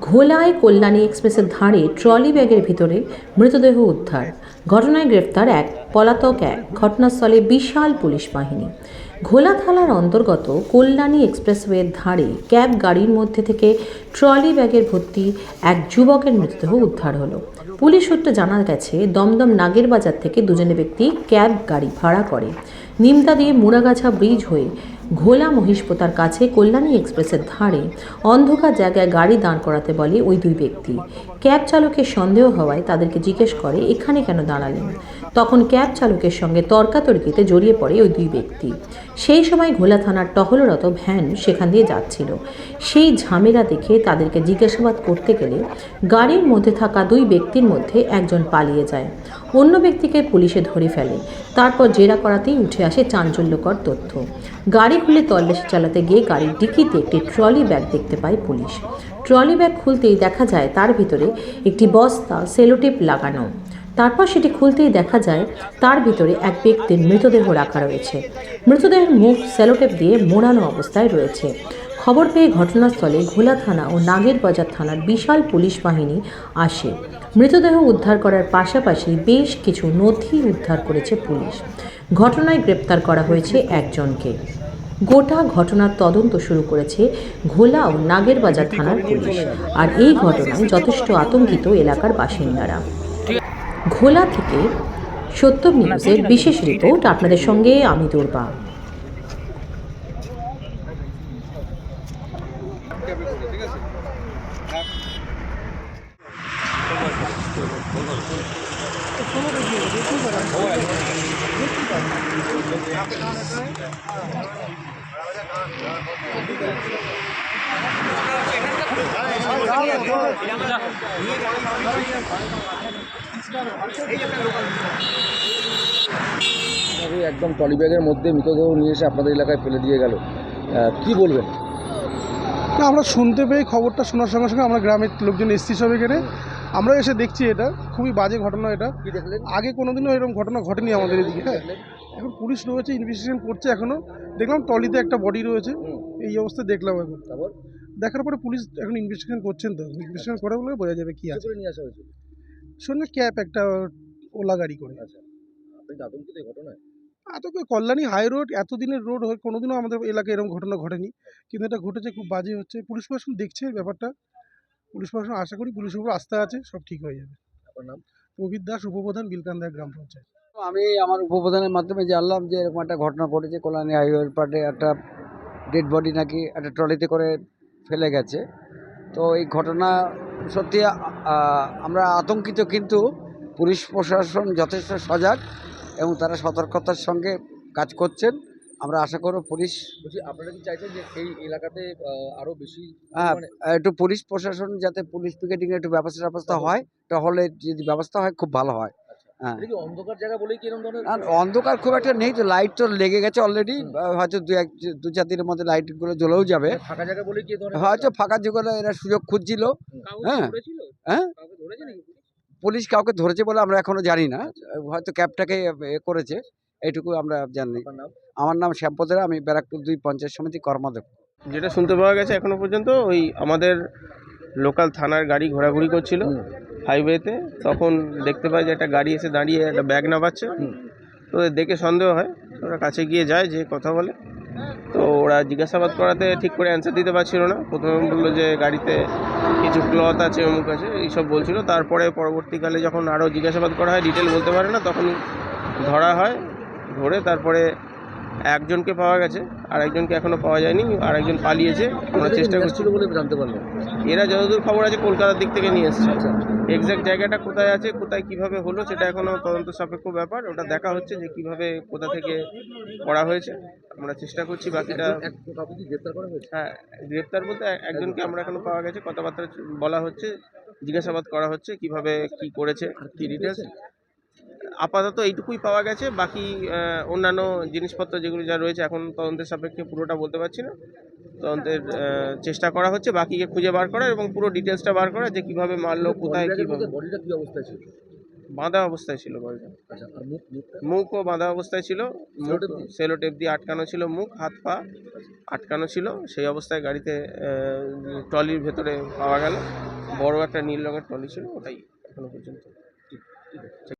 ঘোলায় কল্যাণী এক্সপ্রেসের ধারে ট্রলি ব্যাগের ভিতরে মৃতদেহ উদ্ধার। ঘটনায় গ্রেফতার এক পলাতক এক ঘটনাস্থলে বিশাল পুলিশ বাহিনী। ঘোলা থালার অন্তর্গত কল্যাণী এক্সপ্রেসওয়ের ধারে ক্যাব গাড়ির মধ্যে থেকে ট্রলি ব্যাগের ভর্তি এক যুবকের মৃতদেহ উদ্ধার হলো। পুলিশ সূত্রে জানা গেছে, দমদম নাগের বাজার থেকে দুজনে ব্যক্তি ক্যাব গাড়ি ভাড়া করে। নিমতা দিয়ে মুড়াগাছা ব্রিজ হয়ে ঘোলা মহিষপোতার কাছে কল্যাণী এক্সপ্রেসের ধারে অন্ধকার জায়গায় গাড়ি দাঁড় করাতে বলে ওই দুই ব্যক্তি। ক্যাব চালকের সন্দেহ হওয়ায় তাদেরকে জিজ্ঞেস করে, এখানে কেন দাঁড়ালেন? তখন ক্যাব চালকের সঙ্গে তর্কাতর্কিতে জড়িয়ে পড়ে ওই দুই ব্যক্তি। সেই সময় ঘোলা থানার টহলরত ভ্যান সেখান দিয়ে যাচ্ছিল। সেই ঝামেলা দেখে তাদেরকে জিজ্ঞাসাবাদ করতে গেলে গাড়ির মধ্যে থাকা দুই ব্যক্তির মধ্যে একজন পালিয়ে যায়। অন্য ব্যক্তিকে পুলিশে ধরে ফেলে। তারপর জেরা করাতেই উঠে আসে চাঞ্চল্যকর তথ্য। গাড়ি খুলে তল্লাশি চালাতে গিয়ে গাড়ির ডিকিতে একটি ট্রলি ব্যাগ দেখতে পায় পুলিশ। ট্রলি ব্যাগ খুলতেই দেখা যায় তার ভিতরে একটি বস্তা, সেলোটেপ লাগানো। তারপর সেটি খুলতেই দেখা যায় তার ভিতরে এক ব্যক্তির মৃতদেহ রাখা রয়েছে। মৃতদেহের মুখ সেলোটেপ দিয়ে মোড়ানো অবস্থায় রয়েছে। খবর পেয়ে ঘটনাস্থলে ঘোলা থানা ও নাগের বাজার থানার বিশাল পুলিশ বাহিনী আসে। মৃতদেহ উদ্ধার করার পাশাপাশি বেশ কিছু নথি উদ্ধার করেছে পুলিশ। ঘটনায় গ্রেপ্তার করা হয়েছে একজনকে। গোটা ঘটনার তদন্ত শুরু করেছে ঘোলা ও নাগেরবাজার থানার পুলিশ। আর এই ঘটনায় যথেষ্ট আতঙ্কিত এলাকার বাসিন্দারা। ঘোলা থেকে সত্যম নিউজের বিশেষ রিপোর্ট আপনাদের সঙ্গে আমি দুর্বা। একদম ট্রলি ব্যাগের মধ্যে মৃতদেহ নিয়ে এসে আপনাদের এলাকায় ফেলে দিয়ে গেল। কি বলবেন? আমরা শুনতে পেয়ে খবরটা শোনার সঙ্গে সঙ্গে আমরা গ্রামের লোকজন এসছি সব এখানে। আমরা এসে দেখছি এটা খুবই বাজে ঘটনা এটা। আগে কোনোদিনও এরকম ঘটনা ঘটেনি আমাদের এদিকে হ্যাঁ। এখন পুলিশ রয়েছে ইনভেস্টিগেশন করছে এখনও দেখলাম টলিতে একটা বডি রয়েছে। এই অবস্থায় দেখলাম এখন। দেখার পরে পুলিশ এখন ইনভেস্টিগেশন করছেন তো। ইনভেস্টিগেশন করে বলে বোঝা যাবে কি আছে। সঙ্গে ক্যাব একটা ওলা গাড়ি করে। আচ্ছা। আপনি কি আতঙ্কিত এই ঘটনায়? এত কল্যাণী হাই রোড এতদিনের রোড হয়ে কোনোদিনও আমাদের এলাকায় এরকম ঘটনা ঘটেনি। কিন্তু এটা ঘটেছে খুব বাজে হচ্ছে। পুলিশ প্রশাসন দেখছে ব্যাপারটা। পুলিশ প্রশাসন আশা করি পুলিশের উপর আস্থা আছে সব ঠিক হয়ে যাবে। আপনার নাম? প্রবীর দাস উপপ্রধান বিলকান্দা গ্রাম পঞ্চায়েত। আমি আমার উপপ্রধানের মাধ্যমে জানলাম যে এরকম একটা ঘটনা ঘটেছে কল্যাণী হাইওয়ের পাটে একটা ডেড বডি নাকি একটা ট্রলিতে করে ফেলে গেছে। তো এই ঘটনা সত্যি আমরা আতঙ্কিত কিন্তু পুলিশ প্রশাসন যথেষ্ট সজাগ এবং তারা সতর্কতার সঙ্গে কাজ করছেন। আমরা আশা করব পুলিশ আপনারা কি চাইছেন যে এই এলাকাতে আরও বেশি হ্যাঁ একটু পুলিশ প্রশাসন যাতে পুলিশ পিকেটিং একটু ব্যবস্থা ব্যবস্থা হয় তাহলে যদি ব্যবস্থা হয় খুব ভালো হয়। হ্যাঁ। অন্ধকার জায়গা বলেই কি অন্ধকার খুব একটা নেই তো লাইট তো লেগে গেছে অলরেডি হয়তো দু এক দু চার দিনের মধ্যে লাইটগুলো জ্বলেও যাবে। ফাঁকা জায়গা বলেই কি হয়তো ফাঁকা যুগলে এরা সুযোগ খুঁজছিল। হ্যাঁ। হ্যাঁ। পুলিশ? কাউকে ধরেছে বলে আমরা এখনও জানি না। হয়তো ক্যাবটাকে এ করেছে। এইটুকু আমরা জানি। আমার নাম শ্যামপদেরা আমি ব্যারাকপুর দুই পঞ্চায়েত সমিতি কর্মাধ্যক্ষ। যেটা শুনতে পাওয়া গেছে এখনও পর্যন্ত ওই আমাদের লোকাল থানার গাড়ি ঘোরাঘুরি করছিল হাইওয়েতে। তখন দেখতে পাই যে একটা গাড়ি এসে দাঁড়িয়ে একটা ব্যাগ নামাচ্ছে। তো দেখে সন্দেহ হয় ওরা কাছে গিয়ে যায় যে কথা বলে। তো ওরা জিজ্ঞাসাবাদ করাতে ঠিক করে অ্যান্সার দিতে পারছিল না। প্রথমে বলল যে গাড়িতে কিছু ক্লথ আছে অমুক আছে এইসব বলছিল। তারপরে পরবর্তীকালে যখন আরও জিজ্ঞাসাবাদ করা হয় ডিটেল বলতে পারে না তখন ধরা হয়। ধরে তারপরে একজনকে পাওয়া গেছে আর একজনকে এখনও পাওয়া যায়নি আর একজন পালিয়েছে আমরা চেষ্টা করছি। বলে জানতে পারলাম? এরা যতদূর খবর আছে কলকাতার দিক থেকে নিয়ে এসছে। আচ্ছা। এক্সাক্ট জায়গাটা কোথায় আছে কোথায় কীভাবে হলো সেটা এখনও তদন্ত সাপেক্ষ ব্যাপার। ওটা দেখা হচ্ছে যে কীভাবে কোথা থেকে করা হয়েছে আমরা চেষ্টা করছি বাকিটা হ্যাঁ গ্রেপ্তার বলতে এক- একজনকে আমরা এখনও পাওয়া গেছে। কথাবার্তা বলা হচ্ছে জিজ্ঞাসাবাদ করা হচ্ছে কীভাবে কি করেছে কি ডিটেলস আপাতত এইটুকুই পাওয়া গেছে। বাকি অন্যান্য জিনিসপত্র যেগুলো যা রয়েছে এখন তদন্তের সাপেক্ষে পুরোটা বলতে পারছি না। তদন্তের চেষ্টা করা হচ্ছে বাকিকে খুঁজে বার করা এবং পুরো ডিটেলসটা বার করা যে কীভাবে মারলো কোথায় কীভাবে বডিটা কি অবস্থায় ছিল? বাঁধা অবস্থায় ছিল আচ্ছা মুখ মুখও বাঁধা অবস্থায় ছিল? সেলো টেপ দিয়ে আটকানো ছিল মুখ হাত পা আটকানো ছিল। সেই অবস্থায় গাড়িতে ট্রলির ভেতরে পাওয়া গেল। বড় একটা নীল রঙের ট্রলি ছিল ওটাই এখনও পর্যন্ত।